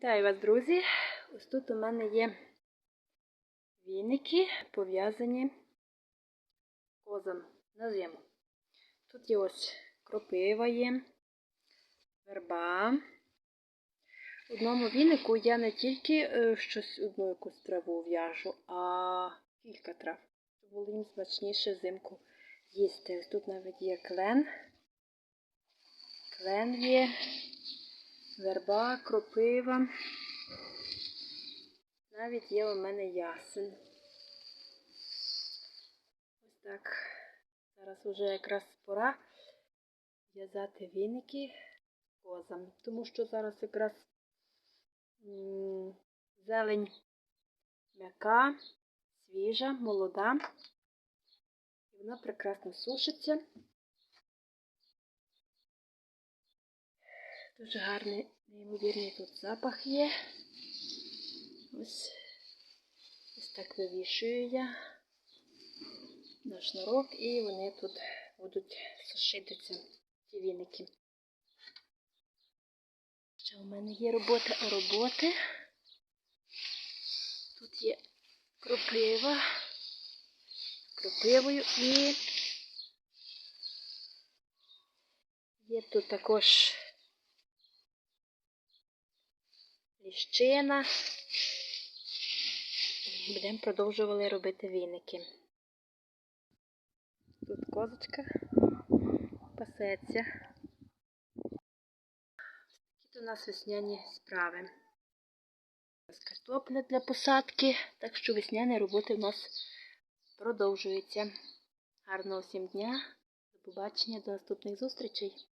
Вітаю вас, друзі! Ось тут у мене є віники, пов'язані козам на зиму. Тут є ось кропива є, верба. В одному вінику я не тільки е, щось одну якусь траву в'яжу, а кілька трав. Щоб було їм смачніше взимку їсти. Ось тут навіть є клен. Клен є, верба, кропива. Навіть є у мене ясен. Ось так. Зараз вже якраз пора в'язати віники козам, тому що зараз якраз зелень м'яка, свіжа, молода. І вона прекрасно сушиться. Дуже гарний, неймовірний тут запах є. Ось, ось так вивішую я на шнурок і вони тут будуть сушитися, ці віники. Ще у мене є робота роботи. Тут є кропива, кропивою і є тут також ліщина. Будемо продовжували робити віники. Тут козочка пасеться. Такі у нас весняні справи. Картопля для посадки, так що весняні роботи у нас продовжуються. Гарного всім дня, до побачення, до наступних зустрічей!